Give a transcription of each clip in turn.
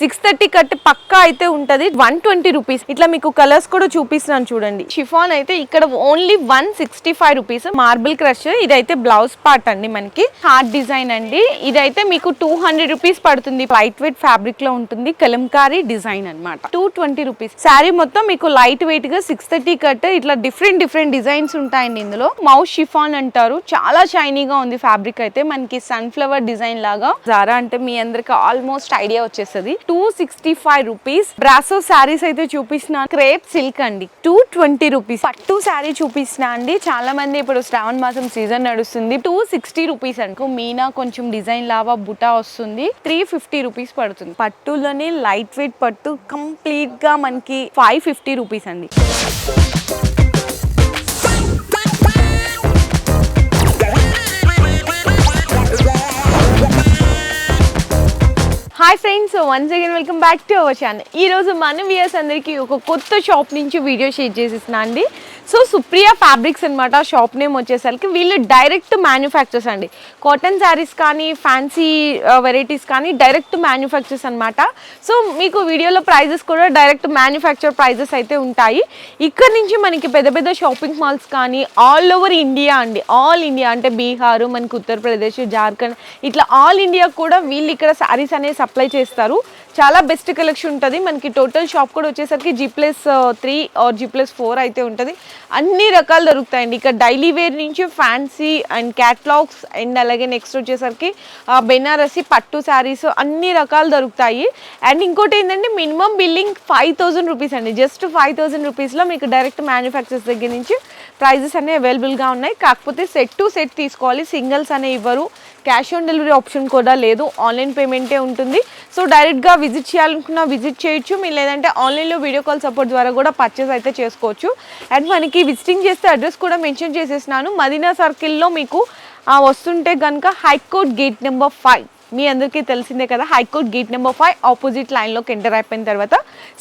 Six thirty cut పక్కా అయితే ఉంటది. One twenty rupees. ఇట్లా మీకు కలర్స్ కూడా చూపిస్తున్నాను చూడండి. షిఫాన్ అయితే ఇక్కడ only one sixty five rupees. Marble crush ఇదైతే బ్లౌజ్ పార్ట్ అండి మనకి. హార్ట్ డిజైన్ అండి. ఇదైతే మీకు టూ హండ్రెడ్ రూపీస్ పడుతుంది. లైట్ వెయిట్ ఫ్యాబ్రిక్లో ఉంటుంది. కలంకారీ డిజైన్ అన్నమాట. Two twenty rupees. శారీ మొత్తం మీకు లైట్ వెయిట్గా సిక్స్ థర్టీ కట్ ఇట్లా డిఫరెంట్ డిఫరెంట్ డిజైన్స్ ఉంటాయండి ఇందులో. మౌస్ షిఫాన్ అంటారు. చాలా షైనీగా ఉంది ఫ్యాబ్రిక్ అయితే. మనకి సన్ఫ్లవర్ డిజైన్ లాగా. జారా అంటే మీ అందరికి ఆల్మోస్ట్ ఐడియా వచ్చేస్తుంది. Two sixty five rupees brasso saris అయితే చూపిస్తున్నా. క్రేప్ సిల్క్ అండి. టూ ట్వంటీ రూపీస్ పట్టు శారీ చూపిస్తున్నా అండి. చాలా మంది ఇప్పుడు శ్రావణ మాసం సీజన్ నడుస్తుంది. టూ సిక్స్టీ రూపీస్ అనుకో మీనా కొంచెం డిజైన్ లావా బుటా వస్తుంది. త్రీ ఫిఫ్టీ రూపీస్ పడుతుంది. పట్టులోనే లైట్ వెయిట్ పట్టు కంప్లీట్గా మనకి ఫైవ్ ఫిఫ్టీ రూపీస్ అండి. Hi friends once again welcome back to our channel ఈరోజు మన వియర్స్ అందరికీ ఒక కొత్త షాప్ నుంచి వీడియో షేర్ చేసేసిన అండి. సో సుప్రియ ఫ్యాబ్రిక్స్ అనమాట షాప్ నేమ్ వచ్చేసరికి వీళ్ళు డైరెక్ట్ మ్యానుఫ్యాక్చర్స్ అండి. కాటన్ శారీస్ కానీ ఫ్యాన్సీ వెరైటీస్ uh, కానీ డైరెక్ట్ మ్యానుఫ్యాక్చర్స్ అనమాట సో మీకు వీడియోలో ప్రైజెస్ కూడా డైరెక్ట్ మ్యానుఫ్యాక్చర్ ప్రైజెస్ అయితే ఉంటాయి. ఇక్కడ నుంచి మనకి పెద్ద పెద్ద షాపింగ్ మాల్స్ కానీ ఆల్ ఓవర్ ఇండియా అండి. ఆల్ ఇండియా అంటే బీహార్ మనకి ఉత్తరప్రదేశ్ జార్ఖండ్ ఇట్లా ఆల్ ఇండియా కూడా వీళ్ళు ఇక్కడ శారీస్ అనేవి సప్లై చేస్తారు. చాలా బెస్ట్ కలెక్షన్ ఉంటుంది. మనకి టోటల్ షాప్ కూడా వచ్చేసరికి G plus three or G plus four అయితే ఉంటుంది. అన్ని రకాలు దొరుకుతాయండి. ఇక్కడ డైలీ వేర్ నుంచి ఫ్యాన్సీ అండ్ క్యాట్లాగ్స్ అండ్ అలాగే నెక్స్ట్ వచ్చేసరికి uh, బెనారసి పట్టు శారీస్ అన్ని రకాలు దొరుకుతాయి. అండ్ ఇంకోటి ఏంటంటే minimum billing five thousand rupees అండి. జస్ట్ ఫైవ్ థౌసండ్ రూపీస్లో మీకు డైరెక్ట్ మ్యానుఫ్యాక్చర్స్ దగ్గర నుంచి ప్రైజెస్ అనేవి అవైలబుల్గా ఉన్నాయి. కాకపోతే సెట్ టు సెట్ తీసుకోవాలి. సింగిల్స్ అనేవి ఇవ్వరు. క్యాష్ ఆన్ డెలివరీ ఆప్షన్ కూడా లేదు. ఆన్లైన్ పేమెంటే ఉంటుంది. సో డైరెక్ట్గా విజిట్ చేయాలనుకున్నా విజిట్ చేయొచ్చు. మీరు లేదంటే ఆన్లైన్లో వీడియో కాల్ సపోర్ట్ ద్వారా కూడా పర్చేస్ అయితే చేసుకోవచ్చు. అండ్ మనకి విజిటింగ్ చేస్తే అడ్రస్ కూడా మెన్షన్ చేసేసినాను. మదీనా సర్కిల్లో మీకు వస్తుంటే కనుక high court gate number five మీ అందరికీ తెలిసిందే కదా high court gate number five opposite లైన్లోకి ఎంటర్ అయిపోయిన తర్వాత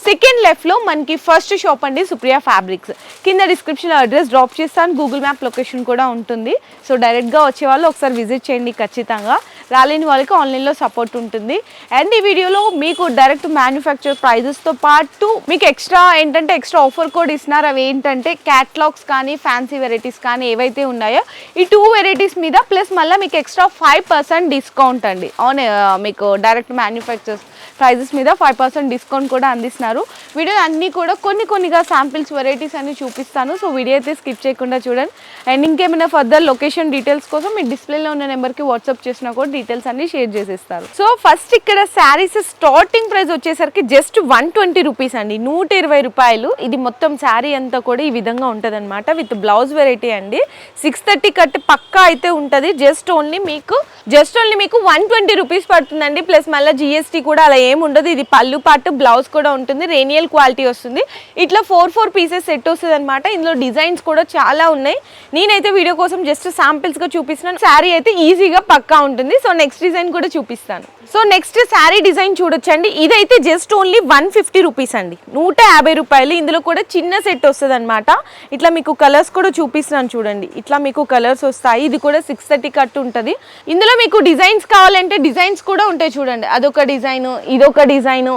సెకండ్ లెఫ్ట్లో మనకి ఫస్ట్ షాప్ అండి సుప్రియా ఫ్యాబ్రిక్స్ కింద డిస్క్రిప్షన్లో అడ్రస్ డ్రాప్ చేస్తాను గూగుల్ మ్యాప్ లొకేషన్ కూడా ఉంటుంది. సో డైరెక్ట్గా వచ్చే వాళ్ళు ఒకసారి విజిట్ చేయండి ఖచ్చితంగా. రాలేని వాళ్ళకి ఆన్లైన్లో సపోర్ట్ ఉంటుంది. అండ్ ఈ వీడియోలో మీకు డైరెక్ట్ మ్యానుఫ్యాక్చర్ ప్రైజెస్తో పాటు మీకు ఎక్స్ట్రా ఏంటంటే ఎక్స్ట్రా ఆఫర్ కోడ్ ఇస్తున్నారు. అవి ఏంటంటే క్యాట్లాగ్స్ కానీ ఫ్యాన్సీ వెరైటీస్ కానీ ఏవైతే ఉన్నాయో ఈ టూ వెరైటీస్ మీద ప్లస్ మళ్ళీ మీకు ఎక్స్ట్రా ఫైవ్ పర్సెంట్ డిస్కౌంట్ అండి. ఆన్ uh, మీకు డైరెక్ట్ మ్యానుఫ్యాక్చర్స్ ప్రైజెస్ మీద ఫైవ్ పర్సెంట్ డిస్కౌంట్ కూడా అందిస్తున్నారు. వీడియో అన్నీ కూడా కొన్ని కొన్నిగా శాంపిల్స్ వెరైటీస్ అన్ని చూపిస్తాను. సో వీడియో అయితే స్కిప్ చేయకుండా చూడండి. అండ్ ఇంకేమైనా ఫర్దర్ లొకేషన్ డీటెయిల్స్ కోసం మీ డిస్ప్లేలో ఉన్న నెంబర్కి వాట్సాప్ చేసినా కూడా డీటెయిల్స్ అన్ని షేర్ చేసేస్తారు. సో ఫస్ట్ ఇక్కడ శారీస్ స్టార్టింగ్ ప్రైస్ వచ్చేసరికి జస్ట్ వన్ ట్వంటీ రూపీస్ అండి. నూట ఇరవై రూపాయలు. ఇది మొత్తం శారీ అంతా కూడా ఈ విధంగా ఉంటుంది విత్ బ్లౌజ్ వెరైటీ అండి. సిక్స్ థర్టీ కట్ పక్కా అయితే ఉంటుంది. జస్ట్ ఓన్లీ మీకు జస్ట్ ఓన్లీ మీకు వన్ ట్వంటీ రూపీస్ పడుతుందండి. ప్లస్ మళ్ళీ జిఎస్టీ కూడా అలా ఏముండదు. ఇది పళ్ళు పాటు బ్లౌజ్ కూడా ఉంటుంది. రేనియల్ క్వాలిటీ వస్తుంది. ఇట్లా ఫోర్ ఫోర్ పీసెస్ సెట్ వస్తుంది అనమాట ఇందులో డిజైన్స్ కూడా చాలా ఉన్నాయి. నేనైతే వీడియో కోసం జస్ట్ శాంపిల్స్గా చూపిస్తున్నాను. శారీ అయితే ఈజీగా పక్కా ఉంటుంది. సో నెక్స్ట్ డిజైన్ కూడా చూపిస్తాను. సో నెక్స్ట్ శారీ డిజైన్ చూడొచ్చండి. ఇదైతే just only one fifty rupees అండి. నూట యాభై రూపాయలు. ఇందులో కూడా చిన్న సెట్ వస్తుంది అనమాట ఇట్లా మీకు కలర్స్ కూడా చూపిస్తున్నాను చూడండి. ఇట్లా మీకు కలర్స్ వస్తాయి. ఇది కూడా సిక్స్ థర్టీ కట్ ఉంటుంది. ఇందులో మీకు డిజైన్స్ కావాలంటే డిజైన్స్ కూడా ఉంటాయి చూడండి. అదొక డిజైన్ ఇదొక డిజైన్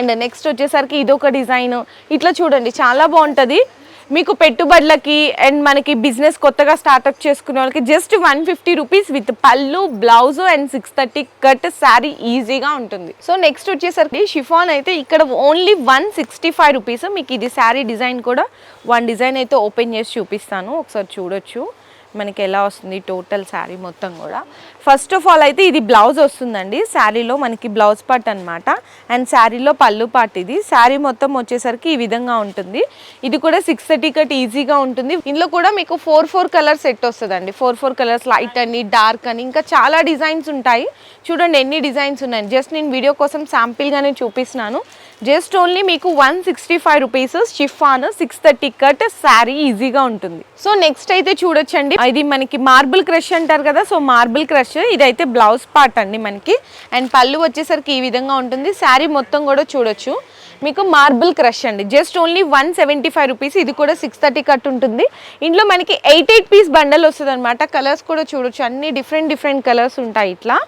అండ్ నెక్స్ట్ వచ్చేసరికి ఇదొక డిజైన్. ఇట్లా చూడండి. చాలా బాగుంటుంది. మీకు పెట్టుబడులకి అండ్ మనకి బిజినెస్ కొత్తగా స్టార్ట్అప్ చేసుకునే వాళ్ళకి just one fifty rupees with పళ్ళు blouse and six thirty cut sari ఈజీగా ఉంటుంది. సో నెక్స్ట్ వచ్చేసరికి షిఫాన్ అయితే ఇక్కడ only one sixty five rupees మీకు ఇది శారీ డిజైన్ కూడా. వన్ డిజైన్ అయితే ఓపెన్ చేసి చూపిస్తాను. ఒకసారి చూడొచ్చు. మనకి ఎలా వస్తుంది టోటల్ శారీ మొత్తం కూడా. ఫస్ట్ ఆఫ్ ఆల్ అయితే ఇది బ్లౌజ్ వస్తుందండి. శారీలో మనకి బ్లౌజ్ పార్ట్ అనమాట అండ్ శారీలో పళ్ళు పార్ట్ ఇది. శారీ మొత్తం వచ్చేసరికి ఈ విధంగా ఉంటుంది. ఇది కూడా సిక్స్ థర్టీ కట్ ఈజీగా ఉంటుంది. ఇందులో కూడా మీకు ఫోర్ ఫోర్ కలర్ సెట్ వస్తుందండి. ఫోర్ ఫోర్ కలర్స్ లైట్ అని డార్క్ అని ఇంకా చాలా డిజైన్స్ ఉంటాయి. చూడండి ఎన్ని డిజైన్స్ ఉన్నాయి జస్ట్ నేను వీడియో కోసం శాంపిల్గానే చూపిస్తున్నాను. జస్ట్ ఓన్లీ మీకు one sixty five rupees chiffon six thirty cut sari ఈజీగా ఉంటుంది. సో నెక్స్ట్ అయితే చూడొచ్చండి. ఇది మనకి మార్బుల్ క్రష్ అంటారు కదా సో మార్బుల్ క్రష్. ఇదైతే బ్లౌజ్ పార్ట్ అండి మనకి. అండ్ పళ్ళు వచ్చేసరికి ఈ విధంగా ఉంటుంది. శారీ మొత్తం కూడా చూడొచ్చు. మీకు మార్బుల్ క్రష్ అండి. Just only one seventy five rupees. ఇది కూడా సిక్స్ థర్టీ కట్ ఉంటుంది. ఇంట్లో మనకి ఎయిట్ ఎయిట్ పీస్ బండల్ వస్తుంది అనమాట కలర్స్ కూడా చూడొచ్చు. అన్ని డిఫరెంట్ డిఫరెంట్ కలర్స్ ఉంటాయి ఇట్లా.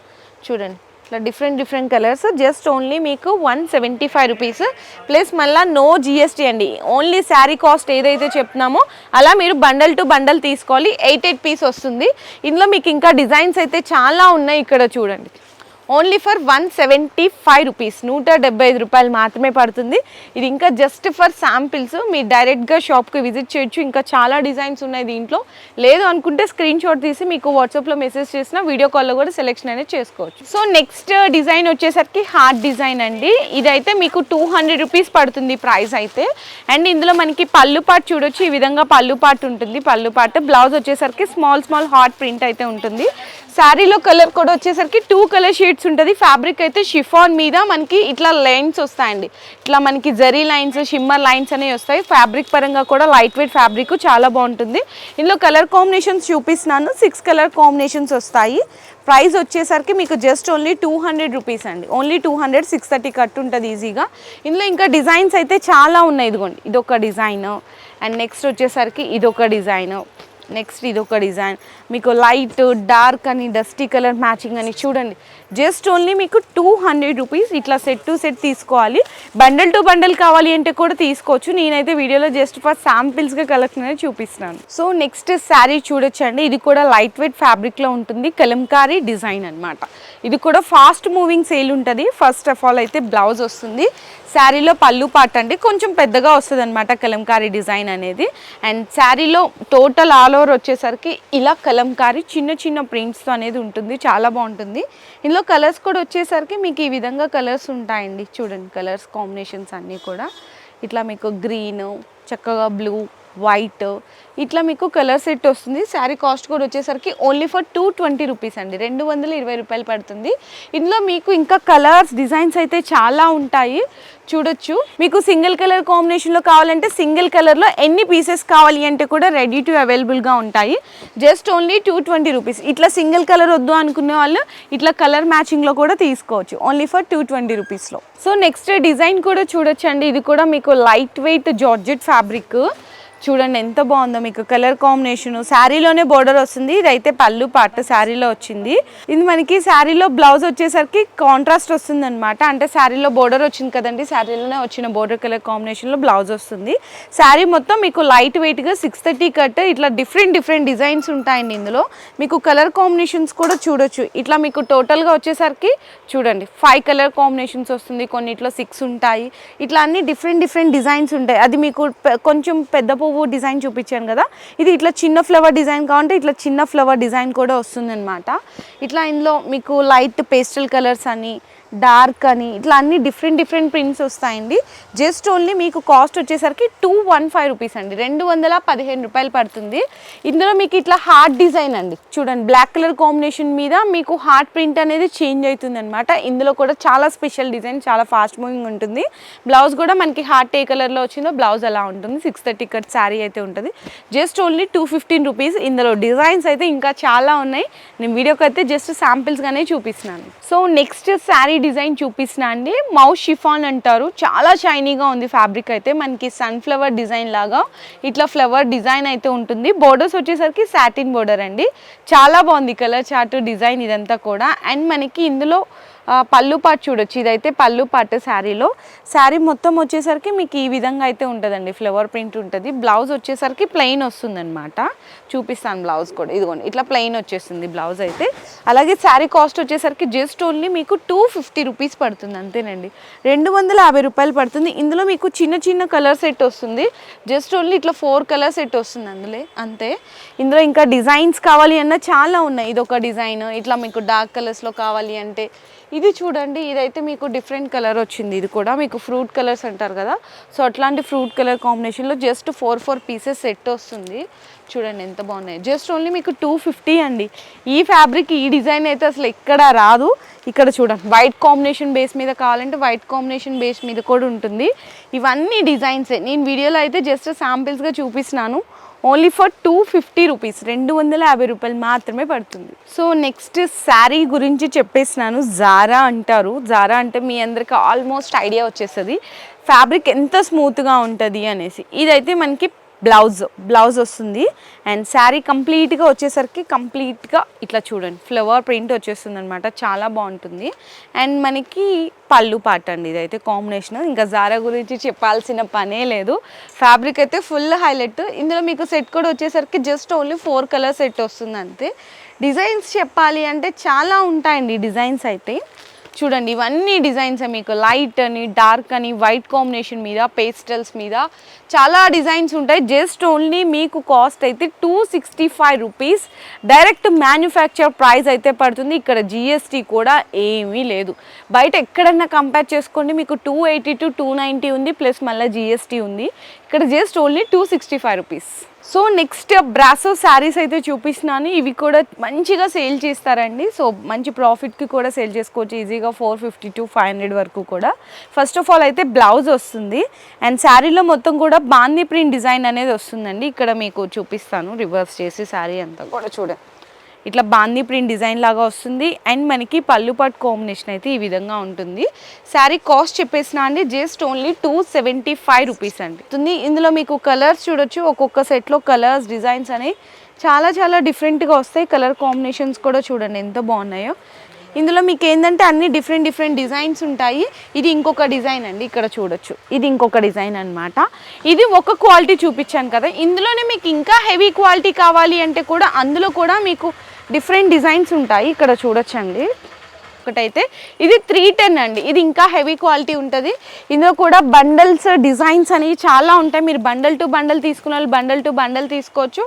చూడండి. ఇట్లా different different colours just only మీకు one seventy five rupees plus మళ్ళీ నో జిఎస్టీ అండి. ఓన్లీ శారీ కాస్ట్ ఏదైతే చెప్తున్నామో అలా మీరు బండల్ టు బండల్ తీసుకోవాలి. ఎయిట్ ఎయిట్ పీస్ వస్తుంది. ఇందులో మీకు ఇంకా డిజైన్స్ అయితే చాలా ఉన్నాయి ఇక్కడ చూడండి. Only for one seventy five rupees. నూట డెబ్బై ఐదు రూపాయలు మాత్రమే పడుతుంది. ఇది ఇంకా జస్ట్ ఫర్ శాంపిల్స్. మీరు డైరెక్ట్గా షాప్కి విజిట్ చేయొచ్చు. ఇంకా చాలా డిజైన్స్ ఉన్నాయి దీంట్లో. లేదు అనుకుంటే స్క్రీన్ షాట్ తీసి మీకు వాట్సాప్లో మెసేజ్ చేసిన వీడియో కాల్లో కూడా సెలెక్షన్ అనేది చేసుకోవచ్చు. సో నెక్స్ట్ డిజైన్ వచ్చేసరికి హార్ట్ డిజైన్ అండి. ఇదైతే మీకు టూ హండ్రెడ్ రూపీస్ పడుతుంది ప్రైస్ అయితే. అండ్ ఇందులో మనకి పళ్ళు పాటు చూడొచ్చు. ఈ విధంగా పళ్ళు పాటు ఉంటుంది. పళ్ళు పాటు బ్లౌజ్ వచ్చేసరికి స్మాల్ స్మాల్ హార్ట్ ప్రింట్ అయితే ఉంటుంది. శారీలో కలర్ కూడా వచ్చేసరికి టూ కలర్ షేడ్స్ ఉంటుంది. ఫ్యాబ్రిక్ అయితే షిఫాన్ మీద మనకి ఇట్లా లైన్స్ వస్తాయండి. ఇట్లా మనకి జరీ లైన్స్ షిమ్మర్ లైన్స్ అనేవి వస్తాయి. ఫ్యాబ్రిక్ పరంగా కూడా లైట్ వెయిట్ ఫ్యాబ్రిక్ చాలా బాగుంటుంది. ఇందులో కలర్ కాంబినేషన్స్ చూపిస్తున్నాను. సిక్స్ కలర్ కాంబినేషన్స్ వస్తాయి. ప్రైస్ వచ్చేసరికి మీకు just only two hundred rupees అండి. Only two hundred six thirty cut ఉంటుంది ఈజీగా ఇందులో ఇంకా డిజైన్స్ అయితే చాలా ఉన్నాయి. ఇదిగోండి ఇదొక డిజైన్ అండ్ నెక్స్ట్ వచ్చేసరికి ఇదొక డిజైన్ నెక్స్ట్ ఇది ఒక డిజైన్ మీకు లైట్ డార్క్ అని డస్టీ కలర్ మ్యాచింగ్ అని చూడండి. జస్ట్ ఓన్లీ మీకు టూ హండ్రెడ్ రూపీస్ ఇట్లా సెట్ టు సెట్ తీసుకోవాలి. బండల్ టు బండల్ కావాలి అంటే కూడా తీసుకోవచ్చు. నేనైతే వీడియోలో జస్ట్ ఫర్ శాంపిల్స్గా కలెక్షన్ అనేది చూపిస్తున్నాను. సో నెక్స్ట్ శారీ చూడొచ్చండి. ఇది కూడా లైట్ వెయిట్ ఫ్యాబ్రిక్లో ఉంటుంది. కలంకారీ డిజైన్ అనమాట ఇది కూడా ఫాస్ట్ మూవింగ్ సేల్ ఉంటుంది. ఫస్ట్ ఆఫ్ ఆల్ అయితే బ్లౌజ్ వస్తుంది. శారీలో పళ్ళు పాట అండి. కొంచెం పెద్దగా వస్తుంది అనమాట కలంకారీ డిజైన్ అనేది. అండ్ శారీలో టోటల్ ఆల్ ఓవర్ వచ్చేసరికి ఇలా కలంకారీ చిన్న చిన్న ప్రింట్స్తో అనేది ఉంటుంది. చాలా బాగుంటుంది. ఇందులో కలర్స్ కూడా వచ్చేసరికి మీకు ఈ విధంగా కలర్స్ ఉంటాయండి. చూడండి కలర్స్ కాంబినేషన్స్ అన్నీ కూడా. ఇట్లా మీకు గ్రీన్ చక్కగా బ్లూ వైట్ ఇట్లా మీకు కలర్ సెట్ వస్తుంది. శారీ కాస్ట్ కూడా వచ్చేసరికి only for two twenty rupees అండి. రెండు వందల ఇరవై రూపాయలు పడుతుంది. ఇందులో మీకు ఇంకా కలర్స్ డిజైన్స్ అయితే చాలా ఉంటాయి. చూడొచ్చు. మీకు సింగిల్ కలర్ కాంబినేషన్లో కావాలంటే సింగిల్ కలర్లో ఎన్ని పీసెస్ కావాలి అంటే కూడా రెడీ టు అవైలబుల్గా ఉంటాయి. Just only two twenty rupees ఇట్లా సింగిల్ కలర్ వద్దు అనుకునే వాళ్ళు ఇట్లా కలర్ మ్యాచింగ్లో కూడా తీసుకోవచ్చు. ఓన్లీ ఫర్ టూ ట్వంటీ రూపీస్లో సో నెక్స్ట్ డిజైన్ కూడా చూడొచ్చండి. ఇది కూడా మీకు లైట్ వెయిట్ జార్జెట్ ఫ్యాబ్రిక్ చూడండి ఎంత బాగుందో మీకు. కలర్ కాంబినేషన్ శారీలోనే బోర్డర్ వస్తుంది. ఇదైతే పళ్ళు పాట శారీలో వచ్చింది. ఇది మనకి శారీలో బ్లౌజ్ వచ్చేసరికి కాంట్రాస్ట్ వస్తుంది అనమాట అంటే శారీలో బోర్డర్ వచ్చింది కదండి. శారీలోనే వచ్చిన బోర్డర్ కలర్ కాంబినేషన్లో బ్లౌజ్ వస్తుంది. శారీ మొత్తం మీకు లైట్ వెయిట్గా సిక్స్ థర్టీ కట్ ఇట్లా డిఫరెంట్ డిఫరెంట్ డిజైన్స్ ఉంటాయండి ఇందులో. మీకు కలర్ కాంబినేషన్స్ కూడా చూడొచ్చు. ఇట్లా మీకు టోటల్గా వచ్చేసరికి చూడండి ఫైవ్ కలర్ కాంబినేషన్స్ వస్తుంది. కొన్నిట్లో సిక్స్ ఉంటాయి. ఇట్లా అన్ని డిఫరెంట్ డిఫరెంట్ డిజైన్స్ ఉంటాయి. అది మీకు కొంచెం పెద్ద పువ్వు డిజైన్ చూపించాను కదా. ఇది ఇట్లా చిన్న ఫ్లవర్ డిజైన్ కావాలంటే ఇట్లా చిన్న ఫ్లవర్ డిజైన్ కూడా వస్తుంది అనమాట ఇట్లా ఇందులో మీకు లైట్ పేస్టల్ కలర్స్ అని డార్క్ అని ఇట్లా అన్ని డిఫరెంట్ డిఫరెంట్ ప్రింట్స్ వస్తాయండి. జస్ట్ ఓన్లీ మీకు కాస్ట్ వచ్చేసరికి టూ వన్ ఫైవ్ రూపీస్ అండి. రెండు వందల పదిహేను రూపాయలు పడుతుంది. ఇందులో మీకు ఇట్లా హార్ట్ డిజైన్ అండి. చూడండి బ్లాక్ కలర్ కాంబినేషన్ మీద మీకు హార్ట్ ప్రింట్ అనేది చేంజ్ అవుతుంది అనమాట ఇందులో కూడా చాలా స్పెషల్ డిజైన్ చాలా ఫాస్ట్ మూవింగ్ ఉంటుంది. బ్లౌజ్ కూడా మనకి హార్ట్ ఏ కలర్లో వచ్చిందో బ్లౌజ్ అలా ఉంటుంది. సిక్స్ థర్టీ కట్ శారీ అయితే ఉంటుంది. Just only two fifteen rupees. ఇందులో డిజైన్స్ అయితే ఇంకా చాలా ఉన్నాయి. నేను వీడియోకి అయితే జస్ట్ శాంపిల్స్గానే చూపిస్తున్నాను. సో నెక్స్ట్ శారీ డిజైన్ చూపిస్తున్నా అండి. మౌస్ షిఫాన్ అంటారు. చాలా షైనీగా ఉంది ఫ్యాబ్రిక్ అయితే. మనకి సన్ఫ్లవర్ డిజైన్ లాగా ఇట్లా ఫ్లవర్ డిజైన్ అయితే ఉంటుంది. బోర్డర్స్ వచ్చేసరికి సాటిన్ బోర్డర్ అండి. చాలా బాగుంది కలర్ చార్ట్ డిజైన్ ఇదంతా కూడా. అండ్ మనకి ఇందులో పళ్ళు పాటు చూడొచ్చు. ఇదైతే పళ్ళు పాటు శారీలో. శారీ మొత్తం వచ్చేసరికి మీకు ఈ విధంగా అయితే ఉంటుందండి. ఫ్లవర్ ప్రింట్ ఉంటుంది. బ్లౌజ్ వచ్చేసరికి ప్లెయిన్ వస్తుందన్నమాట. చూపిస్తాను బ్లౌజ్ కూడా. ఇదిగోండి ఇట్లా ప్లెయిన్ వచ్చేస్తుంది బ్లౌజ్ అయితే. అలాగే శారీ కాస్ట్ వచ్చేసరికి జస్ట్ ఓన్లీ మీకు టూ ఫిఫ్టీ రూపీస్ పడుతుంది అంతేనండి. రెండు వందల యాభై రూపాయలు పడుతుంది. ఇందులో మీకు చిన్న చిన్న కలర్ సెట్ వస్తుంది. జస్ట్ ఓన్లీ ఇట్లా ఫోర్ కలర్ సెట్ వస్తుంది అందులో. అంతే. ఇందులో ఇంకా డిజైన్స్ కావాలి అన్న చాలా ఉన్నాయి. ఇది ఒక డిజైన్. ఇట్లా మీకు డార్క్ కలర్స్లో కావాలి అంటే ఇది చూడండి ఇదైతే మీకు డిఫరెంట్ కలర్ వచ్చింది. ఇది కూడా మీకు ఫ్రూట్ కలర్స్ అంటారు కదా. సో అట్లాంటి ఫ్రూట్ కలర్ కాంబినేషన్లో just four four pieces set వస్తుంది. చూడండి ఎంత బాగున్నాయి. జస్ట్ ఓన్లీ మీకు టూ ఫిఫ్టీ అండి. ఈ ఫ్యాబ్రిక్ ఈ డిజైన్ అయితే అసలు ఎక్కడ రాదు. ఇక్కడ చూడండి వైట్ కాంబినేషన్ బేస్ మీద కావాలంటే వైట్ కాంబినేషన్ బేస్ మీద కూడా ఉంటుంది. ఇవన్నీ డిజైన్సే నేను వీడియోలో అయితే జస్ట్ శాంపిల్స్గా చూపిస్తున్నాను. Only for two fifty rupees రెండు వందల యాభై రూపాయలు మాత్రమే పడుతుంది. సో నెక్స్ట్ శారీ గురించి చెప్పేసినాను జారా అంటారు. జారా అంటే మీ అందరికి ఆల్మోస్ట్ ఐడియా వచ్చేస్తుంది. ఫ్యాబ్రిక్ ఎంత స్మూత్గా ఉంటుంది అనేసి. ఇదైతే మనకి బ్లౌజ్ బ్లౌజ్ వస్తుంది. అండ్ శారీ కంప్లీట్గా వచ్చేసరికి కంప్లీట్గా ఇట్లా చూడండి ఫ్లవర్ ప్రింట్ వచ్చేస్తుంది అనమాట చాలా బాగుంటుంది. అండ్ మనకి పళ్ళు పాట అండి ఇదైతే కాంబినేషన్. ఇంకా జారా గురించి చెప్పాల్సిన పనే లేదు. ఫ్యాబ్రిక్ అయితే ఫుల్ హైలైట్. ఇందులో మీకు సెట్ కూడా వచ్చేసరికి just only four colour set వస్తుంది అంతే. డిజైన్స్ చెప్పాలి అంటే చాలా ఉంటాయండి డిజైన్స్ అయితే. చూడండి ఇవన్నీ డిజైన్స్ మీకు లైట్ అని డార్క్ అని వైట్ కాంబినేషన్ మీద పేస్టల్స్ మీద చాలా డిజైన్స్ ఉంటాయి. జస్ట్ ఓన్లీ మీకు కాస్ట్ అయితే two sixty five rupees. Direct manufacturer price అయితే పడుతుంది. ఇక్కడ జిఎస్టీ కూడా ఏమీ లేదు. బయట ఎక్కడన్నా కంపేర్ చేసుకోండి మీకు two eighty to two ninety ఉంది ప్లస్ మళ్ళీ జిఎస్టీ ఉంది. ఇక్కడ just only two sixty five rupees. So next brasso saris అయితే చూపిస్తున్నాను. ఇవి కూడా మంచిగా సేల్ చేస్తారండి. సో మంచి ప్రాఫిట్కి కూడా సేల్ చేసుకోవచ్చు. ఈజీగా four fifty to five hundred వరకు కూడా. ఫస్ట్ ఆఫ్ ఆల్ అయితే బ్లౌజ్ వస్తుంది. అండ్ శారీలో మొత్తం కూడా బాందీ ప్రింట్ డిజైన్ అనేది వస్తుందండి. ఇక్కడ మీకు చూపిస్తాను. రివర్స్ చేసి శారీ అంతా కూడా చూడండి. ఇట్లా బాందీ ప్రింట్ డిజైన్ లాగా వస్తుంది. అండ్ మనకి పళ్ళు పట్టు కాంబినేషన్ అయితే ఈ విధంగా ఉంటుంది. శారీ కాస్ట్ చెప్పేసిన అండి just only two seventy five rupees అండి. ఇందులో మీకు కలర్స్ చూడొచ్చు. ఒక్కొక్క సెట్లో కలర్స్ డిజైన్స్ అనేవి చాలా చాలా డిఫరెంట్గా వస్తాయి. కలర్ కాంబినేషన్స్ కూడా చూడండి ఎంత బాగున్నాయో. ఇందులో మీకు ఏంటంటే అన్ని డిఫరెంట్ డిఫరెంట్ డిజైన్స్ ఉంటాయి. ఇది ఇంకొక డిజైన్ అండి. ఇక్కడ చూడొచ్చు. ఇది ఇంకొక డిజైన్ అన్నమాట. ఇది ఒక క్వాలిటీ చూపించాను కదా. ఇందులోనే మీకు ఇంకా హెవీ క్వాలిటీ కావాలి అంటే కూడా అందులో కూడా మీకు డిఫరెంట్ డిజైన్స్ ఉంటాయి. ఇక్కడ చూడొచ్చండి. ఒకటైతే ఇది త్రీ టెన్ అండి. ఇది ఇంకా హెవీ క్వాలిటీ ఉంటుంది. ఇందులో కూడా బండల్స్ డిజైన్స్ అనేవి చాలా ఉంటాయి. మీరు బండల్ టు బండల్ తీసుకున్న వాళ్ళు బండల్ టు బండల్ తీసుకోవచ్చు.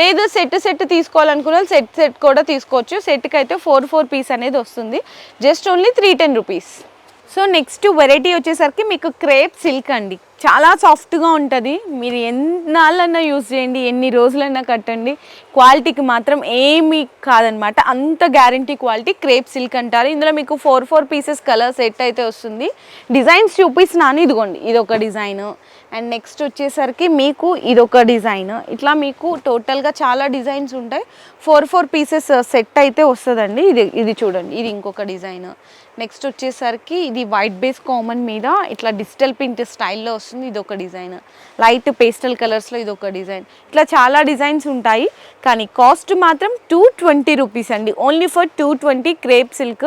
లేదు సెట్ సెట్ తీసుకోవాలనుకున్న వాళ్ళు సెట్ సెట్ కూడా తీసుకోవచ్చు. సెట్కి అయితే ఫోర్ ఫోర్ పీస్ అనేది వస్తుంది. Just only three ten rupees. So next variety వచ్చేసరికి మీకు క్రేప్ సిల్క్ అండి. చాలా సాఫ్ట్గా ఉంటుంది. మీరు ఎన్నాళ్ళన్నా యూజ్ చేయండి ఎన్ని రోజులైనా కట్టండి. క్వాలిటీకి మాత్రం ఏమీ కాదనమాట. అంత గ్యారంటీ క్వాలిటీ క్రేప్ సిల్క్ అంటారు. ఇందులో మీకు four four pieces colour set అయితే వస్తుంది. డిజైన్స్ చూపిస్తున్నాను ఇదిగోండి ఇది ఒక డిజైన్. అండ్ నెక్స్ట్ వచ్చేసరికి మీకు ఇదొక డిజైన్. ఇట్లా మీకు టోటల్గా చాలా డిజైన్స్ ఉంటాయి. ఫోర్ ఫోర్ పీసెస్ సెట్ అయితే వస్తుందండి. ఇది ఇది చూడండి ఇది ఇంకొక డిజైన్. నెక్స్ట్ వచ్చేసరికి ఇది వైట్ బేస్ కామన్ మీద ఇట్లా డిజిటల్ ప్రింట్ స్టైల్లో వస్తుంది ఇది ఒక డిజైన్ లైట్ పేస్టల్ కలర్స్లో ఇది ఒక డిజైన్ ఇట్లా చాలా డిజైన్స్ ఉంటాయి కానీ కాస్ట్ మాత్రం టూ ట్వంటీ రూపీస్ అండి. Only for two twenty crepe silk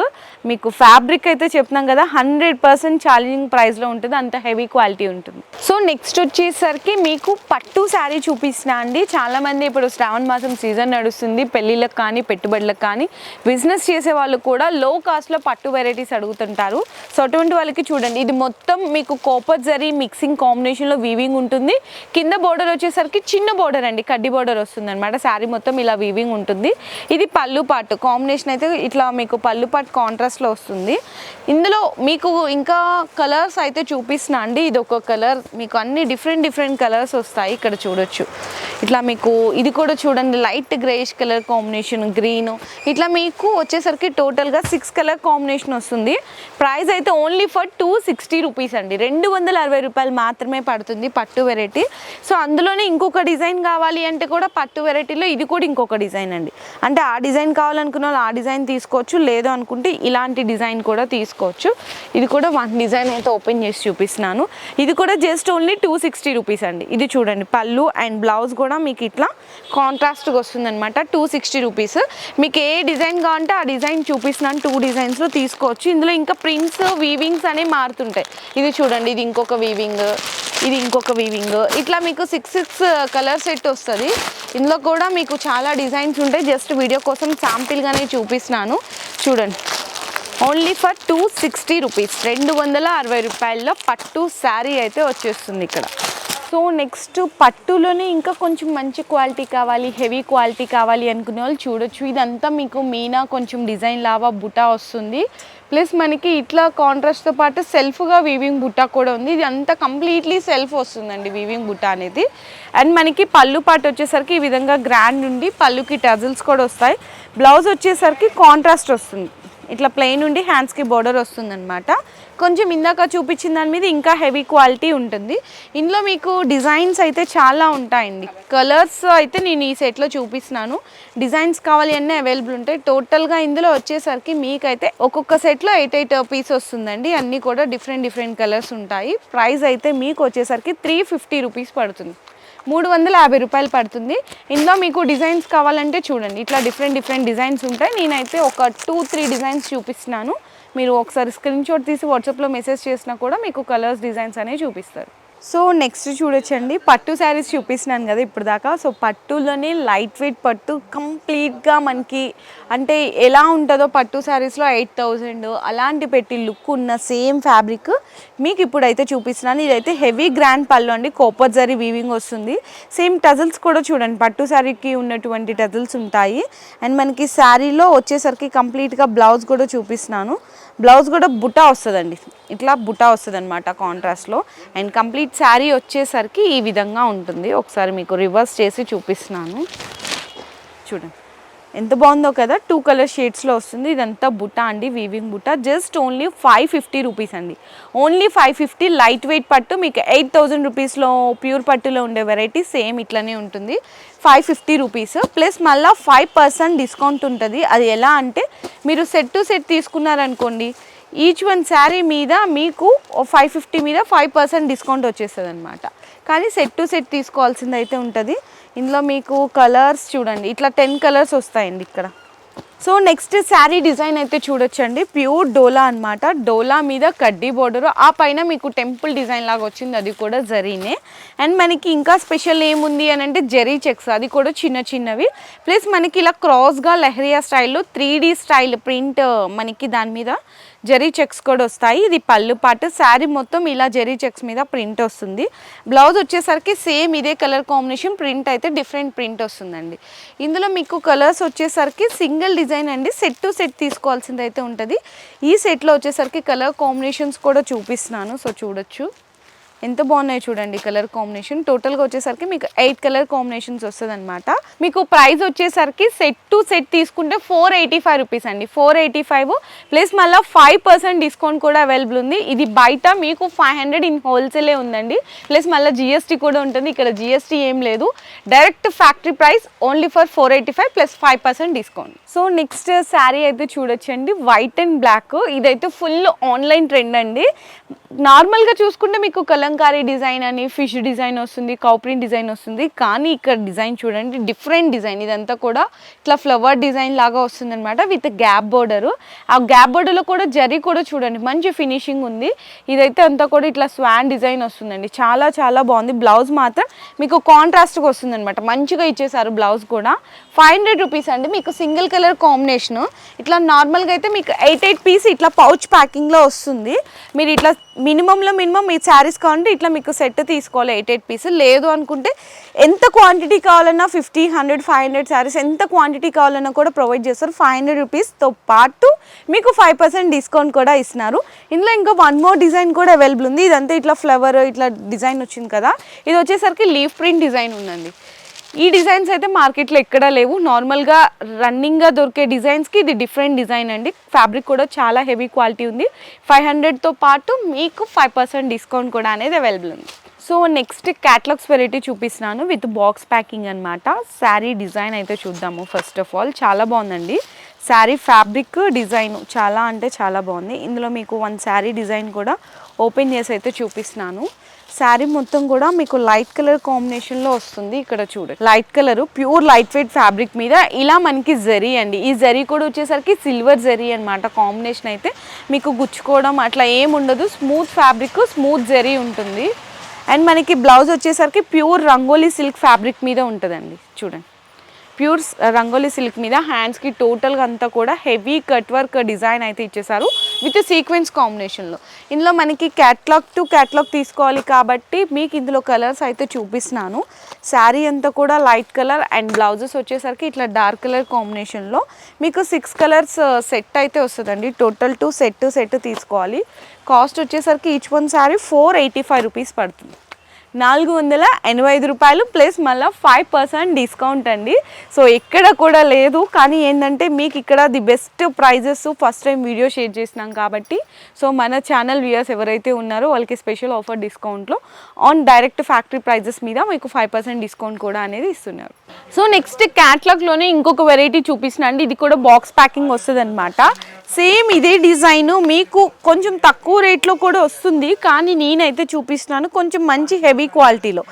మీకు ఫ్యాబ్రిక్ అయితే చెప్తున్నాం కదా హండ్రెడ్ పర్సెంట్ ఛాలెంజింగ్ ప్రైస్లో ఉంటుంది అంత హెవీ క్వాలిటీ ఉంటుంది. సో నెక్స్ట్ వచ్చేసరికి మీకు పట్టు శారీ చూపిస్తున్నా అండి. చాలామంది ఇప్పుడు శ్రావణ మాసం సీజన్ నడుస్తుంది పెళ్ళిళ్ళకి కానీ పెట్టుబడులకు కానీ బిజినెస్ చేసే వాళ్ళు కూడా లో కాస్ట్లో పట్టు వెరైటీస్ అడుగుతుంటారు. సో అటువంటి వాళ్ళకి చూడండి. ఇది మొత్తం మీకు కోపర్ జరీ మిక్సింగ్ కాంబినేషన్లో వీవింగ్ ఉంటుంది. కింద బోర్డర్ వచ్చేసరికి చిన్న బోర్డర్ అండి. కడ్డీ బోర్డర్ వస్తుంది అనమాట శారీ మొత్తం ఇలా వీవింగ్ ఉంటుంది. ఇది పళ్ళు పాటు కాంబినేషన్ అయితే ఇట్లా మీకు పళ్ళు పాటు కాంట్రాస్ట్లో వస్తుంది. ఇందులో మీకు ఇంకా కలర్స్ అయితే చూపిస్తున్నా అండి. ఇది ఒక కలర్ మీకు అన్ని డిఫరెంట్ డిఫరెంట్ కలర్స్ వస్తాయి ఇక్కడ చూడొచ్చు. ఇట్లా మీకు ఇది కూడా చూడండి. Light greyish colour combination green ఇట్లా మీకు వచ్చేసరికి టోటల్గా సిక్స్ కలర్ కాంబినేషన్ వస్తుంది. ప్రైస్ అయితే only for two sixty rupees అండి. రెండు వందల అరవై రూపాయలు మాత్రమే పడుతుంది పట్టు వెరైటీ సో అందులోనే ఇంకొక డిజైన్ కావాలి అంటే కూడా పట్టు వెరైటీలో ఇది కూడా ఇంకొక డిజైన్ అండి. అంటే ఆ డిజైన్ కావాలనుకున్న వాళ్ళు ఆ డిజైన్ తీసుకోవచ్చు. లేదు అనుకుంటే ఇలాంటి డిజైన్ కూడా తీసుకోవచ్చు. ఇది కూడా వన్ డిజైన్ అయితే ఓపెన్ చేసి చూపిస్తున్నాను. ఇది కూడా just only two sixty rupees అండి. ఇది చూడండి పళ్ళు అండ్ బ్లౌజ్ కూడా మీకు ఇట్లా కాంట్రాస్ట్గా వస్తుంది అనమాట టూ సిక్స్టీ రూపీస్ మీకు ఏ డిజైన్ కావాలంటే ఆ డిజైన్ చూపిస్తున్నాను. టూ డిజైన్స్లో తీసుకోవచ్చు. ఇందులో ఇంకా ప్రింట్స్ వీవింగ్స్ అనేవి మారుతుంటాయి. ఇది చూడండి ఇది ఇంకొక వీవింగ్ ఇది ఇంకొక వీవింగ్ ఇట్లా మీకు సిక్స్ సిక్స్ కలర్ సెట్ వస్తుంది. ఇందులో కూడా మీకు చాలా డిజైన్స్ ఉంటాయి. జస్ట్ వీడియో కోసం శాంపిల్గానే చూపిస్తున్నాను. చూడండి. Only for two sixty rupees రెండు వందల అరవై రూపాయల్లో పట్టు శారీ అయితే వచ్చేస్తుంది ఇక్కడ. సో నెక్స్ట్ పట్టులోనే ఇంకా కొంచెం మంచి క్వాలిటీ కావాలి హెవీ క్వాలిటీ కావాలి అనుకునే వాళ్ళు చూడొచ్చు. ఇదంతా మీకు మీనా కొంచెం డిజైన్ లావా బుటా వస్తుంది. ప్లస్ మనకి ఇట్లా కాంట్రాస్ట్తో పాటు సెల్ఫ్గా వీవింగ్ బుట్ట కూడా ఉంది. ఇది అంతా కంప్లీట్లీ సెల్ఫ్ వస్తుందండి వీవింగ్ బుట్ట అనేది. అండ్ మనకి పళ్ళు పాటు వచ్చేసరికి ఈ విధంగా గ్రాండ్ ఉండి పళ్ళుకి టజిల్స్ కూడా వస్తాయి. బ్లౌజ్ వచ్చేసరికి కాంట్రాస్ట్ వస్తుంది. ఇట్లా ప్లెయిన్ ఉండి హ్యాండ్స్కి బోర్డర్ వస్తుందన్నమాట. కొంచెం ఇందాక చూపించిన దాని మీద ఇంకా హెవీ క్వాలిటీ ఉంటుంది. ఇందులో మీకు డిజైన్స్ అయితే చాలా ఉంటాయండి. కలర్స్ అయితే నేను ఈ సెట్లో చూపిస్తున్నాను. డిజైన్స్ కావాలి అన్నీ అవైలబుల్ ఉంటాయి. టోటల్గా ఇందులో వచ్చేసరికి మీకైతే ఒక్కొక్క సెట్లో ఎయిట్ ఎయిట్ పీస్ వస్తుందండి. అన్నీ కూడా డిఫరెంట్ డిఫరెంట్ కలర్స్ ఉంటాయి. ప్రైస్ అయితే మీకు వచ్చేసరికి త్రీ ఫిఫ్టీ రూపీస్ పడుతుంది. మూడు వందల యాభై రూపాయలు పడుతుంది. ఇందులో మీకు డిజైన్స్ కావాలంటే చూడండి. ఇట్లా డిఫరెంట్ డిఫరెంట్ డిజైన్స్ ఉంటాయి. నేనైతే ఒక టూ త్రీ డిజైన్స్ చూపిస్తున్నాను. మీరు ఒకసారి స్క్రీన్ షాట్ తీసి వాట్సాప్లో మెసేజ్ చేసినా కూడా మీకు కలర్స్ డిజైన్స్ అనేవి చూపిస్తారు. సో నెక్స్ట్ చూడొచ్చండి. పట్టు శారీస్ చూపిస్తున్నాను కదా ఇప్పుడు దాకా. సో పట్టులోనే లైట్ వెయిట్ పట్టు కంప్లీట్గా మనకి అంటే ఎలా ఉంటుందో పట్టు శారీస్లో ఎయిట్ థౌజండ్. అలాంటి పెట్టి లుక్ ఉన్న సేమ్ ఫ్యాబ్రిక్ మీకు ఇప్పుడైతే చూపిస్తున్నాను. ఇదైతే హెవీ గ్రాండ్ పళ్ళు అండి. కోపర్జరీ వీవింగ్ వస్తుంది. సేమ్ టజల్స్ కూడా చూడండి. పట్టు శారీకి ఉన్నటువంటి టజల్స్ ఉంటాయి. అండ్ మనకి శారీలో వచ్చేసరికి కంప్లీట్గా బ్లౌజ్ కూడా చూపిస్తున్నాను. బ్లౌజ్ కూడా బుటా వస్తుందండి. ఇట్లా బుటా వస్తుంది అనమాట కాంట్రాస్ట్లో అండ్ కంప్లీట్ శారీ వచ్చేసరికి ఈ విధంగా ఉంటుంది. ఒకసారి మీకు రివర్స్ చేసి చూపిస్తున్నాను. చూడండి. ఎంత బాగుందో కదా? టూ కలర్ షేడ్స్లో వస్తుంది. ఇదంతా బుట్ట అండి వీవింగ్ బుట్ట just only five fifty rupees అండి. Only five fifty light weight పట్టు. మీకు ఎయిట్ థౌజండ్ రూపీస్లో ప్యూర్ పట్టులో ఉండే వెరైటీ సేమ్ ఇట్లనే ఉంటుంది. ఫైవ్ ఫిఫ్టీ రూపీస్ ప్లస్ మళ్ళీ ఫైవ్ పర్సెంట్ డిస్కౌంట్ ఉంటుంది. అది ఎలా అంటే మీరు సెట్ టు సెట్ తీసుకున్నారనుకోండి ఈచ్ వన్ శారీ మీద మీకు ఫైవ్ ఫిఫ్టీ మీద ఫైవ్ పర్సెంట్ డిస్కౌంట్ వచ్చేస్తుంది అనమాట కానీ సెట్ టు సెట్ తీసుకోవాల్సింది అయితే ఉంటుంది. ఇందులో మీకు కలర్స్ చూడండి. ఇట్లా టెన్ కలర్స్ వస్తాయండి ఇక్కడ. సో నెక్స్ట్ శారీ డిజైన్ అయితే చూడొచ్చండి. ప్యూర్ డోలా అనమాట డోలా మీద కడ్డీ బోర్డర్ ఆ పైన మీకు టెంపుల్ డిజైన్ లాగా వచ్చింది. అది కూడా జరీనే. అండ్ మనకి ఇంకా స్పెషల్ ఏముంది అని అంటే జరీ చెక్స్ అది కూడా చిన్న చిన్నవి. ప్లస్ మనకి ఇలా క్రాస్గా లెహరియా స్టైల్లో త్రీ స్టైల్ ప్రింట్ మనకి దాని మీద జరీ చెక్స్ కూడా వస్తాయి. ఇది పళ్ళు పాటు. శారీ మొత్తం ఇలా జరీ చెక్స్ మీద ప్రింట్ వస్తుంది. బ్లౌజ్ వచ్చేసరికి సేమ్ ఇదే కలర్ కాంబినేషన్ ప్రింట్ అయితే డిఫరెంట్ ప్రింట్ వస్తుందండి. ఇందులో మీకు కలర్స్ వచ్చేసరికి సింగిల్ డిజైన్ అండి. సెట్ టు సెట్ తీసుకోవాల్సింది అయితే ఉంటుంది. ఈ సెట్లో వచ్చేసరికి కలర్ కాంబినేషన్స్ కూడా చూపిస్తున్నాను. సో చూడొచ్చు. ఎంత బాగున్నాయి చూడండి కలర్ కాంబినేషన్. టోటల్గా వచ్చేసరికి మీకు ఎయిట్ కలర్ కాంబినేషన్స్ వస్తుంది అనమాట మీకు ప్రైస్ వచ్చేసరికి సెట్ టు సెట్ తీసుకుంటే ఫోర్ ఎయిటీ ఫైవ్ రూపీస్ అండి. ఫోర్ ఎయిటీ ఫైవ్ ప్లస్ మళ్ళీ ఫైవ్ పర్సెంట్ డిస్కౌంట్ కూడా అవైలబుల్ ఉంది. ఇది బయట మీకు ఫైవ్ హండ్రెడ్ ఇన్ హోల్సేలే ఉందండి. ప్లస్ మళ్ళీ జిఎస్టీ కూడా ఉంటుంది. ఇక్కడ జిఎస్టీ ఏం లేదు. Direct factory price only for four eighty five plus five percent discount. So next saree అయితే చూడొచ్చండి. వైట్ అండ్ బ్లాక్ ఇదైతే ఫుల్ ఆన్లైన్ ట్రెండ్ అండి. నార్మల్గా చూసుకుంటే మీకు కలంకారీ డిజైన్ అని ఫిష్ డిజైన్ వస్తుంది కౌప్రింట్ డిజైన్ వస్తుంది. కానీ ఇక్కడ డిజైన్ చూడండి డిఫరెంట్ డిజైన్. ఇదంతా కూడా ఇట్లా ఫ్లవర్ డిజైన్ లాగా వస్తుంది అనమాట విత్ గ్యాప్ బోర్డర్. ఆ గ్యాప్ బోర్డర్లో కూడా జరీ కూడా చూడండి మంచి ఫినిషింగ్ ఉంది. ఇదైతే అంతా కూడా ఇట్లా స్వాన్ డిజైన్ వస్తుందండి. చాలా చాలా బాగుంది. బ్లౌజ్ మాత్రం మీకు కాంట్రాస్ట్గా వస్తుంది అనమాట మంచిగా ఇచ్చేసారు బ్లౌజ్ కూడా. ఫైవ్ హండ్రెడ్ రూపీస్ అండి. మీకు సింగిల్ కలర్ కాంబినేషన్. ఇట్లా నార్మల్గా అయితే మీకు ఎయిట్ ఎయిట్ పీస్ ఇట్లా పౌచ్ ప్యాకింగ్లో వస్తుంది. మీరు ఇట్లా మినిమంలో మినిమం మీ శారీస్ కావాలంటే ఇట్లా మీకు సెట్ తీసుకోవాలి ఎయిట్ ఎయిట్ పీస్ లేదు అనుకుంటే ఎంత క్వాంటిటీ కావాలన్నా fifty hundred five hundred sarees ఎంత క్వాంటిటీ కావాలన్నా కూడా ప్రొవైడ్ చేస్తారు. ఫైవ్ హండ్రెడ్ రూపీస్తో పాటు మీకు ఫైవ్ పర్సెంట్ డిస్కౌంట్ కూడా ఇస్తున్నారు. ఇందులో ఇంకా వన్ మోర్ డిజైన్ కూడా అవైలబుల్ ఉంది. ఇదంతా ఇట్లా ఫ్లవర్ ఇట్లా డిజైన్ వచ్చింది కదా. ఇది వచ్చేసరికి లీఫ్ ప్రింట్ డిజైన్ ఉందండి. ఈ డిజైన్స్ అయితే మార్కెట్లో ఎక్కడా లేవు. నార్మల్గా రన్నింగ్గా దొరికే డిజైన్స్కి ఇది డిఫరెంట్ డిజైన్ అండి. ఫ్యాబ్రిక్ కూడా చాలా హెవీ క్వాలిటీ ఉంది. ఫైవ్ హండ్రెడ్తో పాటు మీకు ఫైవ్ పర్సెంట్ డిస్కౌంట్ కూడా అనేది అవైలబుల్ ఉంది. సో నెక్స్ట్ క్యాట్లాగ్స్ వెరైటీ చూపిస్తున్నాను. విత్ బాక్స్ ప్యాకింగ్ అనమాట శారీ డిజైన్ అయితే చూద్దాము ఫస్ట్ ఆఫ్ ఆల్. చాలా బాగుందండి. శారీ ఫ్యాబ్రిక్ డిజైన్ చాలా అంటే చాలా బాగుంది. ఇందులో మీకు వన్ శారీ డిజైన్ కూడా ఓపెన్ చేసి అయితే చూపిస్తున్నాను. శారీ మొత్తం కూడా మీకు లైట్ కలర్ కాంబినేషన్లో వస్తుంది ఇక్కడ చూడండి light colour pure light weight fabric మీద ఇలా మనకి జరీ అండి. ఈ జరీ కూడా వచ్చేసరికి సిల్వర్ జరీ అనమాట కాంబినేషన్ అయితే మీకు గుచ్చుకోవడం అట్లా ఏం ఉండదు. స్మూత్ ఫ్యాబ్రిక్ స్మూత్ జరీ ఉంటుంది. అండ్ మనకి బ్లౌజ్ వచ్చేసరికి ప్యూర్ రంగోలీ సిల్క్ ఫ్యాబ్రిక్ మీద ఉంటుందండి. చూడండి. ప్యూర్ రంగోలీ సిల్క్ మీద హ్యాండ్స్కి టోటల్గా అంతా కూడా హెవీ కట్ వర్క్ డిజైన్ అయితే ఇచ్చేసారు విత్ సీక్వెన్స్ కాంబినేషన్లో ఇందులో మనకి క్యాట్లాగ్ టు క్యాట్లాగ్ తీసుకోవాలి కాబట్టి మీకు ఇందులో కలర్స్ అయితే చూపిస్తున్నాను. శారీ అంతా కూడా లైట్ కలర్ అండ్ బ్లౌజెస్ వచ్చేసరికి ఇట్లా డార్క్ కలర్ కాంబినేషన్లో మీకు సిక్స్ కలర్స్ సెట్ అయితే వస్తుందండి. టోటల్ టు సెట్ సెట్ తీసుకోవాలి. కాస్ట్ వచ్చేసరికి each one saree four eighty five rupees పడుతుంది. నాలుగు వందల ఎనభై ఐదు రూపాయలు ప్లస్ మళ్ళీ ఫైవ్ పర్సెంట్ డిస్కౌంట్ అండి. సో ఎక్కడ కూడా లేదు. కానీ ఏంటంటే మీకు ఇక్కడ the best prices first time video share చేసినాం కాబట్టి. సో మన ఛానల్ వ్యూయర్స్ ఎవరైతే ఉన్నారో వాళ్ళకి స్పెషల్ ఆఫర్ డిస్కౌంట్లో ఆన్ డైరెక్ట్ ఫ్యాక్టరీ ప్రైజెస్ మీద మీకు ఫైవ్ పర్సెంట్ డిస్కౌంట్ కూడా అనేది ఇస్తున్నారు. సో నెక్స్ట్ క్యాట్లాగ్లోనే ఇంకొక వెరైటీ చూపిస్తున్నా అండి. ఇది కూడా బాక్స్ ప్యాకింగ్ వస్తుంది అనమాట సేమ్ ఇదే డిజైన్ మీకు కొంచెం తక్కువ రేట్లో కూడా వస్తుంది కానీ నేనైతే చూపిస్తున్నాను కొంచెం మంచి హెవీ క్వాలిటీలో.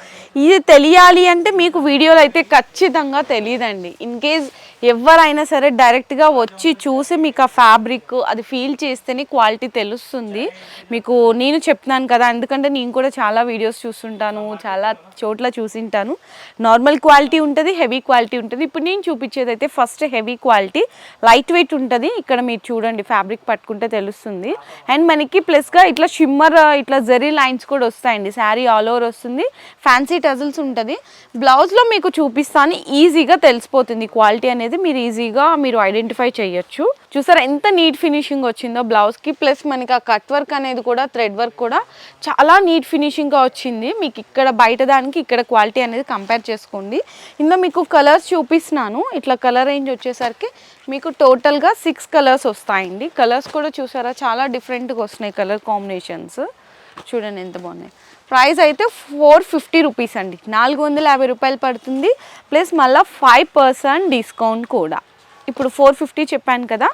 ఇది తెలియాలి అంటే మీకు వీడియోలో అయితే ఖచ్చితంగా తెలియదండి. ఇన్ కేస్ ఎవరైనా సరే డైరెక్ట్గా వచ్చి చూసి మీకు ఆ ఫ్యాబ్రిక్ అది ఫీల్ చేస్తేనే క్వాలిటీ తెలుస్తుంది. మీకు నేను చెప్తున్నాను కదా ఎందుకంటే నేను కూడా చాలా వీడియోస్ చూస్తుంటాను చాలా చోట్ల చూసింటాను. నార్మల్ క్వాలిటీ ఉంటుంది హెవీ క్వాలిటీ ఉంటుంది. ఇప్పుడు నేను చూపించేది అయితే first heavy quality light weight ఉంటుంది. ఇక్కడ మీరు చూడండి ఫ్యాబ్రిక్ పట్టుకుంటే తెలుస్తుంది. అండ్ మనకి ప్లస్గా ఇట్లా షిమ్మర్ ఇట్లా జరీ లైన్స్ కూడా వస్తాయండి. శారీ ఆల్ ఓవర్ వస్తుంది. ఫ్యాన్సీ టజల్స్ ఉంటుంది. బ్లౌజ్లో మీకు చూపిస్తాను ఈజీగా తెలిసిపోతుంది క్వాలిటీ అనేది. మీరు ఈజీగా మీరు ఐడెంటిఫై చేయొచ్చు. చూసారా ఎంత నీట్ ఫినిషింగ్ వచ్చిందో బ్లౌజ్కి ప్లస్ మనకి ఆ కట్ వర్క్ అనేది కూడా థ్రెడ్ వర్క్ కూడా చాలా నీట్ ఫినిషింగ్గా వచ్చింది. మీకు ఇక్కడ బయట దానికి ఇక్కడ క్వాలిటీ అనేది కంపేర్ చేసుకోండి. ఇందులో మీకు కలర్స్ చూపిస్తున్నాను. ఇట్లా కలర్ రేంజ్ వచ్చేసరికి మీకు టోటల్గా సిక్స్ కలర్స్ వస్తాయండి. కలర్స్ కూడా చూసారా చాలా డిఫరెంట్గా వస్తున్నాయి కలర్ కాంబినేషన్స్ చూడండి ఎంత బాగున్నాయి. ప్రైస్ అయితే ఫోర్ ఫిఫ్టీ రూపీస్ అండి. నాలుగు వందల యాభై రూపాయలు పడుతుంది. ప్లస్ మళ్ళీ ఫైవ్ పర్సెంట్ డిస్కౌంట్ కూడా. ఇప్పుడు ఫోర్ ఫిఫ్టీ చెప్పాను కదా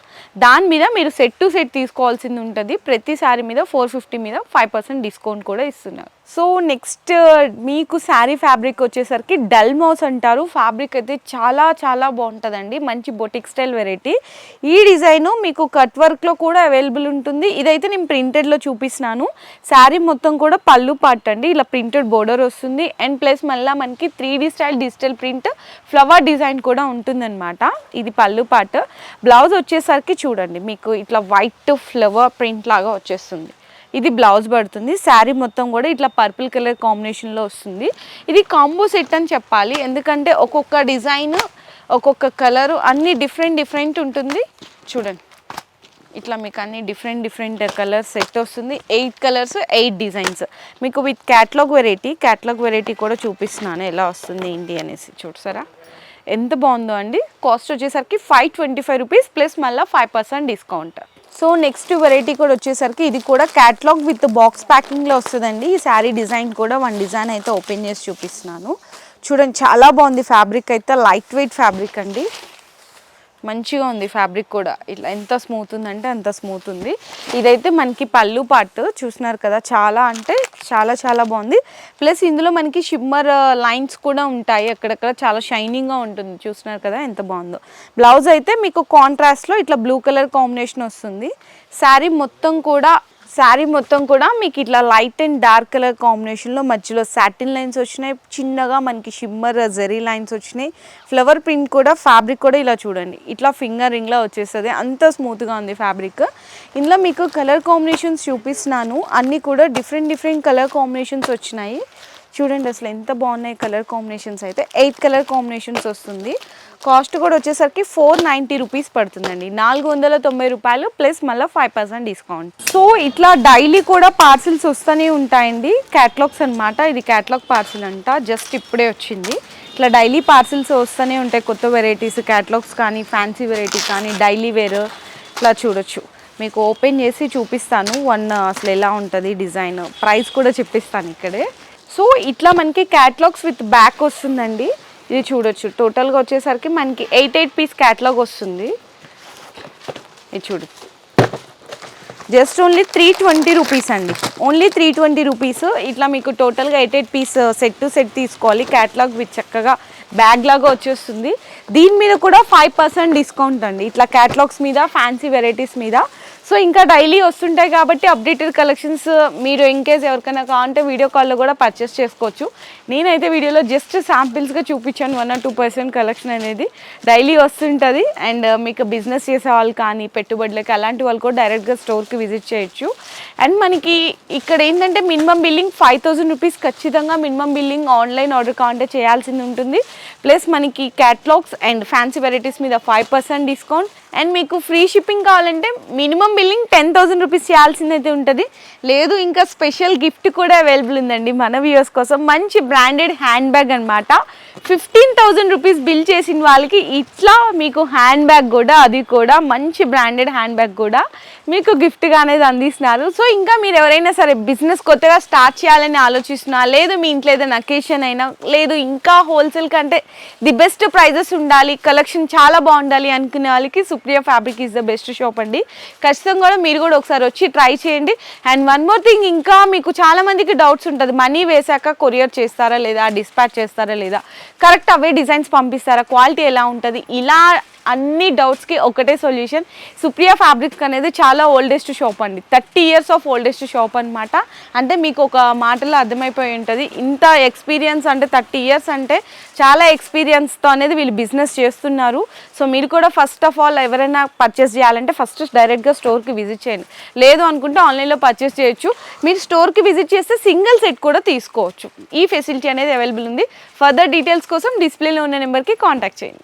దాని మీద మీరు సెట్ టు సెట్ తీసుకోవాల్సింది ఉంటుంది. ప్రతి శారీ మీద ఫోర్ ఫిఫ్టీ మీద ఫైవ్ పర్సెంట్ డిస్కౌంట్ కూడా ఇస్తున్నారు. సో నెక్స్ట్ మీకు శారీ ఫ్యాబ్రిక్ వచ్చేసరికి డల్మౌస్ అంటారు. ఫ్యాబ్రిక్ అయితే చాలా చాలా బాగుంటుందండి. మంచి బొటిక్ స్టైల్ వెరైటీ. ఈ డిజైను మీకు కట్ వర్క్లో కూడా అవైలబుల్ ఉంటుంది. ఇదైతే నేను ప్రింటెడ్లో చూపిస్తున్నాను. శారీ మొత్తం కూడా పళ్ళు పాట్ అండి. ఇలా ప్రింటెడ్ బోర్డర్ వస్తుంది. అండ్ ప్లస్ మళ్ళీ మనకి three style digital print flower design కూడా ఉంటుందన్నమాట. ఇది పళ్ళు పాట్ బ్లౌజ్ వచ్చేసరికి చూడండి మీకు ఇట్లా వైట్ ఫ్లవర్ ప్రింట్ లాగా వచ్చేస్తుంది. ఇది బ్లౌజ్ పడుతుంది. శారీ మొత్తం కూడా ఇట్లా పర్పుల్ కలర్ కాంబినేషన్లో వస్తుంది. ఇది కాంబో సెట్ అని చెప్పాలి. ఎందుకంటే ఒక్కొక్క డిజైన్ ఒక్కొక్క కలరు అన్ని డిఫరెంట్ డిఫరెంట్ ఉంటుంది. చూడండి. ఇట్లా మీకు అన్ని డిఫరెంట్ డిఫరెంట్ కలర్స్ సెట్ వస్తుంది. Eight colours eight designs. మీకు with catalogue variety catalogue variety కూడా చూపిస్తున్నాను ఎలా వస్తుంది ఏంటి అనేసి. చూడసారా ఎంత బాగుందో అండి. కాస్ట్ వచ్చేసరికి five twenty five rupees plus మళ్ళీ five percent discount. So next variety కూడా వచ్చేసరికి ఇది కూడా క్యాట్లాగ్ విత్ బాక్స్ ప్యాకింగ్లో వస్తుందండి. ఈ శారీ డిజైన్ కూడా వన్ డిజైన్ అయితే ఓపెన్ చేసి చూపిస్తున్నాను. చూడండి చాలా బాగుంది ఫ్యాబ్రిక్ అయితే లైట్ వెయిట్ ఫ్యాబ్రిక్ అండి. మంచిగా ఉంది ఫ్యాబ్రిక్ కూడా. ఇట్లా ఎంత స్మూత్ ఉందంటే అంత స్మూత్ ఉంది. ఇదైతే మనకి పళ్ళు పార్ట్ చూసినారు కదా చాలా అంటే చాలా చాలా బాగుంది. ప్లస్ ఇందులో మనకి షిమ్మర్ లైన్స్ కూడా ఉంటాయి. అక్కడక్కడ చాలా షైనింగ్గా ఉంటుంది. చూసినారు కదా ఎంత బాగుందో. బ్లౌజ్ అయితే మీకు కాంట్రాస్ట్లో ఇట్లా బ్లూ కలర్ కాంబినేషన్ వస్తుంది. శారీ మొత్తం కూడా శారీ మొత్తం కూడా మీకు ఇట్లా లైట్ అండ్ డార్క్ కలర్ కాంబినేషన్లో మధ్యలో సాటిన్ లైన్స్ వచ్చినాయి. చిన్నగా మనకి షిమ్మర్ జరీ లైన్స్ వచ్చినాయి. ఫ్లవర్ ప్రింట్ కూడా ఫ్యాబ్రిక్ కూడా ఇలా చూడండి. ఇట్లా ఫింగర్ రింగ్లో వచ్చేస్తుంది. అంత స్మూత్గా ఉంది ఫ్యాబ్రిక్ ఇందులో మీకు కలర్ కాంబినేషన్స్ చూపిస్తున్నాను. అన్నీ కూడా డిఫరెంట్ డిఫరెంట్ కలర్ కాంబినేషన్స్ వచ్చినాయి. చూడండి అసలు ఎంత బాగున్నాయి కలర్ కాంబినేషన్స్ అయితే. ఎయిట్ కలర్ కాంబినేషన్స్ వస్తుంది. కాస్ట్ కూడా వచ్చేసరికి ఫోర్ నైంటీ రూపీస్ పడుతుందండి. నాలుగు వందల తొంభై రూపాయలు ప్లస్ మళ్ళీ ఫైవ్ పర్సెంట్ డిస్కౌంట్. సో ఇట్లా డైలీ కూడా పార్సిల్స్ వస్తూనే ఉంటాయండి. క్యాట్లాగ్స్ అన్నమాట. ఇది క్యాట్లాగ్ పార్సిల్ అంట. జస్ట్ ఇప్పుడే వచ్చింది. ఇట్లా డైలీ పార్సిల్స్ వస్తూనే ఉంటాయి. కొత్త వెరైటీస్ క్యాట్లాగ్స్ కానీ ఫ్యాన్సీ వెరైటీ కానీ డైలీ వేర్ ఇట్లా చూడొచ్చు. మీకు ఓపెన్ చేసి చూపిస్తాను. వన్ అసలు ఎలా ఉంటుంది డిజైన్. ప్రైస్ కూడా చెప్పిస్తాను ఇక్కడే. సో ఇట్లా మనకి క్యాట్లాగ్స్ విత్ బ్యాక్ వస్తుందండి. ఇది చూడొచ్చు. టోటల్గా వచ్చేసరికి మనకి ఎయిట్ ఎయిట్ పీస్ క్యాట్లాగ్ వస్తుంది. ఇది చూడు. Just only three twenty rupees అండి. ఓన్లీ త్రీ ట్వంటీ రూపీస్ ఇట్లా మీకు టోటల్గా eight eight piece set to set తీసుకోవాలి. క్యాట్లాగ్ చక్కగా బ్యాగ్ లాగా వచ్చేస్తుంది. దీని మీద కూడా ఫైవ్ పర్సెంట్ డిస్కౌంట్ అండి. ఇట్లా క్యాట్లాగ్స్ మీద ఫ్యాన్సీ వెరైటీస్ మీద సో ఇంకా డైలీ వస్తుంటాయి కాబట్టి అప్డేటెడ్ కలెక్షన్స్ మీరు ఇన్కేస్ ఎవరికైనా కావాలంటే వీడియో కాల్లో కూడా పర్చేస్ చేసుకోవచ్చు. నేనైతే వీడియోలో జస్ట్ శాంపిల్స్గా చూపించాను one or two percent collection అనేది. డైలీ వస్తుంటుంది అండ్ uh, మీకు బిజినెస్ చేసే వాళ్ళు కానీ పెట్టుబడులకి అలాంటి వాళ్ళు కూడా డైరెక్ట్గా స్టోర్కి విజిట్ చేయొచ్చు. అండ్ మనకి ఇక్కడ ఏంటంటే minimum billing five thousand rupees ఖచ్చితంగా మినిమం బిల్లింగ్ ఆన్లైన్ ఆర్డర్ కావాలంటే చేయాల్సింది ఉంటుంది. ప్లస్ మనకి క్యాట్లాగ్స్ అండ్ ఫ్యాన్సీ వెరైటీస్ మీద ఫైవ్ పర్సెంట్ డిస్కౌంట్ అండ్ మీకు ఫ్రీ షిప్పింగ్ కావాలంటే minimum billing ten thousand rupees చేయాల్సింది అయితే ఉంటుంది. లేదు ఇంకా స్పెషల్ గిఫ్ట్ కూడా అవైలబుల్ ఉందండి మన వ్యూస్ కోసం. మంచి బ్రాండెడ్ హ్యాండ్ బ్యాగ్ అనమాట ఫిఫ్టీన్ థౌజండ్ రూపీస్ బిల్ చేసిన వాళ్ళకి ఇట్లా మీకు హ్యాండ్ బ్యాగ్ కూడా అది కూడా మంచి బ్రాండెడ్ హ్యాండ్ బ్యాగ్ కూడా మీకు గిఫ్ట్గా అనేది అందిస్తున్నారు. సో ఇంకా మీరు ఎవరైనా సరే బిజినెస్ కొత్తగా స్టార్ట్ చేయాలని ఆలోచిస్తున్నా లేదు మీ ఇంట్లో ఏదైనా అకేషన్ అయినా లేదు ఇంకా హోల్సేల్ కంటే ది బెస్ట్ ప్రైజెస్ ఉండాలి కలెక్షన్ చాలా బాగుండాలి అనుకునే వాళ్ళకి Supriya fabric is the best shop అండి. ఖచ్చితంగా కూడా మీరు కూడా ఒకసారి వచ్చి ట్రై చేయండి. అండ్ వన్ మోర్ థింగ్ ఇంకా మీకు చాలా మందికి డౌట్స్ ఉంటుంది. మనీ వేసాక కొరియర్ చేస్తారా లేదా డిస్పాచ్ చేస్తారా లేదా? కరెక్ట్ అవే డిజైన్స్ పంపిస్తారా? క్వాలిటీ ఎలా ఉంటుంది? ఇలా అన్ని డౌట్స్కి ఒకటే సొల్యూషన్ సుప్రియ ఫ్యాబ్రిక్స్ అనేది చాలా ఓల్డెస్ట్ షాప్ అండి. Thirty years of oldest shop అనమాట అంటే మీకు ఒక మాటలో అర్థమైపోయి ఉంటుంది. ఇంత ఎక్స్పీరియన్స్ అంటే థర్టీ ఇయర్స్ అంటే చాలా ఎక్స్పీరియన్స్తో అనేది వీళ్ళు బిజినెస్ చేస్తున్నారు. సో మీరు కూడా ఫస్ట్ ఆఫ్ ఆల్ ఎవరైనా పర్చేస్ చేయాలంటే ఫస్ట్ డైరెక్ట్గా స్టోర్కి విజిట్ చేయండి. లేదు అనుకుంటే ఆన్లైన్లో పర్చేస్ చేయొచ్చు. మీరు స్టోర్కి విజిట్ చేస్తే సింగిల్ సెట్ కూడా తీసుకోవచ్చు. ఈ ఫెసిలిటీ అనేది అవైలబుల్ ఉంది. ఫర్దర్ డీటెయిల్స్ కోసం డిస్ప్లేలో ఉన్న నెంబర్కి కాంటాక్ట్ చేయండి.